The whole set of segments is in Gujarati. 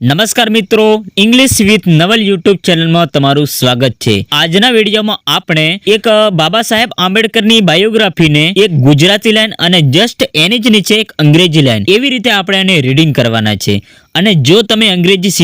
નમસ્કાર મિત્રો ઇંગ્લિશ વિથ નવલ યુટ્યુબ ચેનલમાં તમારું સ્વાગત છે. આજના વિડીયોમાં આપણે એક બાબા સાહેબ આંબેડકરની બાયોગ્રાફીને એક ગુજરાતી લાઈન અને જસ્ટ એની જ નીચે એક અંગ્રેજી લાઈન એવી રીતે આપણે એને રીડિંગ કરવાના છે. અને જો તમે અંગ્રેજી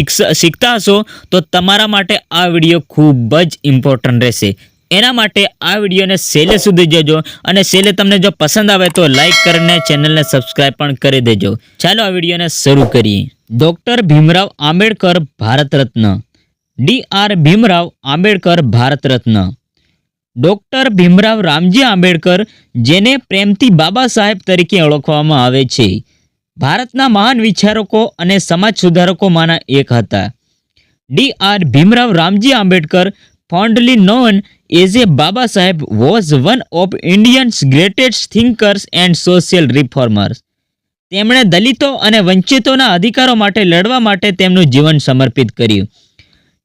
શીખતા હશો, તો તમારા માટે આ વીડિયો ખૂબ જ ઇમ્પોર્ટન્ટ રહેશે. એના માટે આ વિડીયોને સેલે સુધી જજો અને સેલે તમને જો પસંદ આવે તો લાઇક કરીને ચેનલને સબસ્ક્રાઈબ પણ કરી દેજો. ચાલો આ વિડીયોને શરૂ કરીએ. Doctor Bhimrao Ambedkar Bharat Ratna. D R Bhimrao Ambedkar Bharat Ratna. Doctor Bhimrao Ramji Ambedkar, જેને પ્રેમથી બાબા સાહેબ તરીકે ઓળખવામાં આવે છે. ભારતના મહાન વિચારકો અને સમાજ સુધારકોમાંના એક હતા. D R Bhimrao Ramji Ambedkar, fondly known as a Baba Saheb, was one of Indians greatest thinkers and social reformers. તેમણે દલિતો અને વંચિતોના અધિકારો માટે લડવા માટે તેમનું જીવન સમર્પિત કર્યું.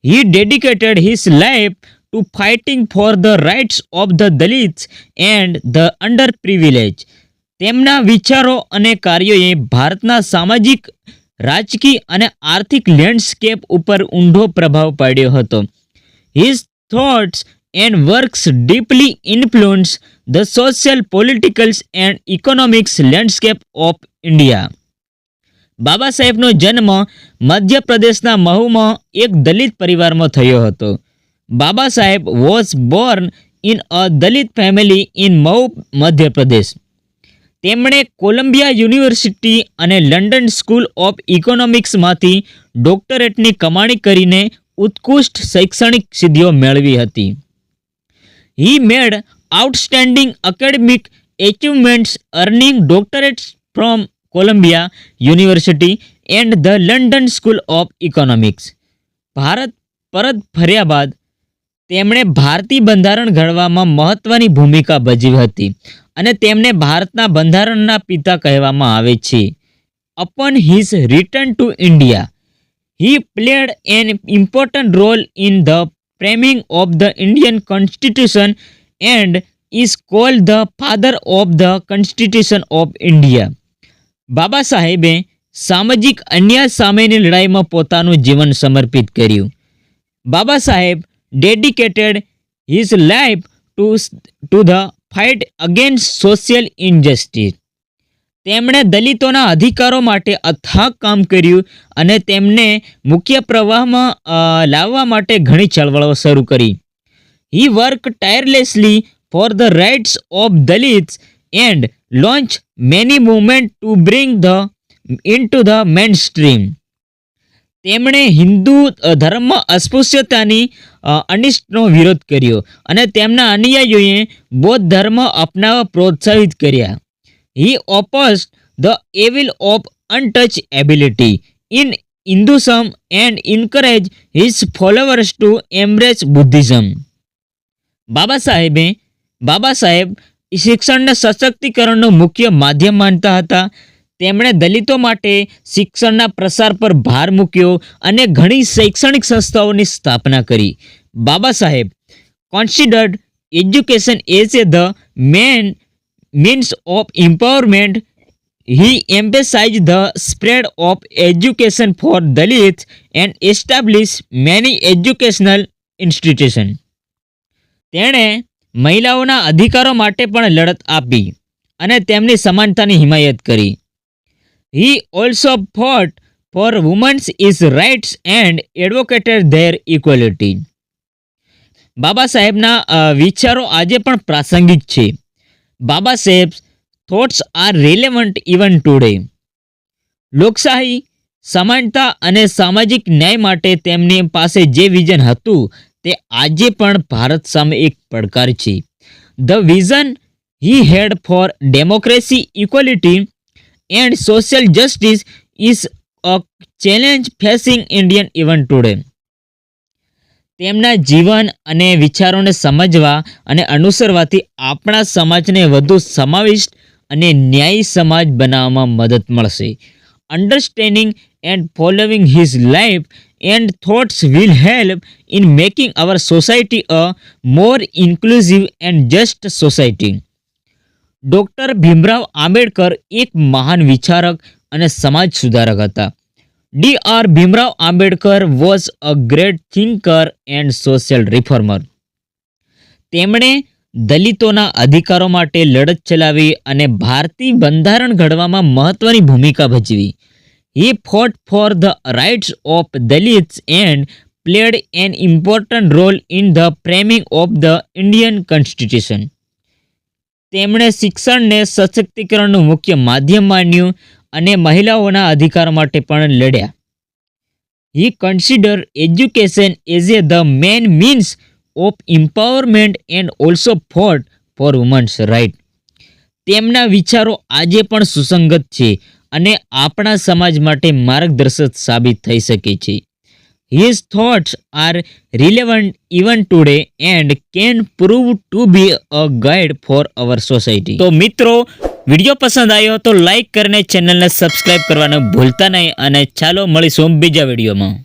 He dedicated his life to fighting for the rights of the Dalits and the under privilege તેમના વિચારો અને કાર્યોએ ભારતના સામાજિક, રાજકીય અને આર્થિક લેન્ડસ્કેપ ઉપર ઊંડો પ્રભાવ પાડ્યો હતો. His thoughts and works deeply influence the social, political, and economics landscape of India. Baba સાહેબનો જન્મ મધ્યપ્રદેશના મહુમાં એક દલિત પરિવારમાં થયો હતો. Baba Saheb was born in a Dalit family in Mhow Madhya Pradesh તેમણે કોલંબિયા યુનિવર્સિટી અને લંડન સ્કૂલ ઓફ ઇકોનોમિક્સમાંથી ડોક્ટરેટની કમાણી કરીને ઉત્કૃષ્ટ શૈક્ષણિક સિદ્ધિઓ મેળવી હતી. He made outstanding academic achievements earning doctorates from Columbia University and the London school of economics Bharat પરત ફર્યા બાદ તેમણે ભારતીય બંધારણ ઘડવામાં મહત્વની ભૂમિકા ભજવી હતી અને તેમને ભારતના બંધારણના પિતા કહેવામાં આવે છે. Upon his return to India he played an important role in the framing of the Indian Constitution and is called the father of the Constitution of India. Baba સાહેબે સામાજિક અન્યાય સામેની લડાઈમાં પોતાનું જીવન સમર્પિત કર્યું Baba Saheb dedicated his life to to the fight against social injustice તેમણે દલિતોના અધિકારો માટે અથાગ કામ કર્યું અને તેમને મુખ્ય પ્રવાહમાં લાવવા માટે ઘણી ચળવળો શરૂ કરી. He work tirelessly for the rights of Dalits and launch many movement to bring the in to the main stream તેમણે હિન્દુ ધર્મ અસ્પૃશ્યતાની અનિષ્ટનો વિરોધ કર્યો અને તેમના અનુયાયીઓએ બૌદ્ધ ધર્મ અપનાવવા પ્રોત્સાહિત કર્યા. He opposed the evil of untouchability in Hinduism and encouraged his followers to embrace Buddhism. Baba સાહેબે બાબા સાહેબ શિક્ષણને સશક્તિકરણનું મુખ્ય માધ્યમ માનતા હતા. તેમણે દલિતો માટે શિક્ષણના પ્રસાર પર ભાર મૂક્યો અને ઘણી શૈક્ષણિક સંસ્થાઓની સ્થાપના કરી. Baba Saheb considered education as a the main means of empowerment he emphasized the spread of education for dalits and established many educational institutions તેણે મહિલાઓના અધિકારો માટે પણ લડત આપી અને તેમની સમાનતાની હિમાયત કરી he also fought for women's is rights and advocated their equality Baba સાહેબના વિચારો આજે પણ પ્રાસંગિક છે Baba Saheb thoughts are relevant even today લોકશાહી, સમાનતા અને સામાજિક ન્યાય માટે તેમની પાસે જે વિઝન હતું, તે આજે પણ ભારત સામે એક પડકાર છે. The vision he had for democracy equality and social justice is a challenge facing Indian even today તેમના જીવન અને વિચારોને સમજવા અને અનુસરવાથી આપણા સમાજને વધુ સમાવિષ્ટ અને ન્યાયી સમાજ બનાવવામાં મદદ મળશે. Understanding and following his life and thoughts will help in making our society a more inclusive and just society doctor Bhimrao Ambedkar એક મહાન વિચારક અને સમાજ સુધારક હતા. D R Bhimrao Ambedkar was a great thinker and social reformer. તેમણે દલિતોના અધિકારો માટે લડત ચલાવી અને ભારતીય બંધારણ ઘડવામાં મહત્વની ભૂમિકા ભજવી. He fought for the rights of Dalits and played an important role in the framing of the Indian Constitution તેમણે શિક્ષણને સશક્તિકરણનું મુખ્ય માધ્યમ માન્યું અને મહિલાઓના અધિકાર માટે પણ લડ્યા. He consider education as a the main means of empowerment and also fought for women's right તેમના વિચારો આજે પણ સુસંગત છે અને આપણા સમાજ માટે માર્ગદર્શક સાબિત થઈ શકે છે. His thoughts are relevant even today and can prove to be a guide for our society તો મિત્રો વીડિયો પસંદ આવ્યો તો લાઈક કરીને ચેનલને સબસ્ક્રાઈબ કરવાનું ભૂલતા નહીં અને ચાલો મળીશું બીજા વિડીયોમાં.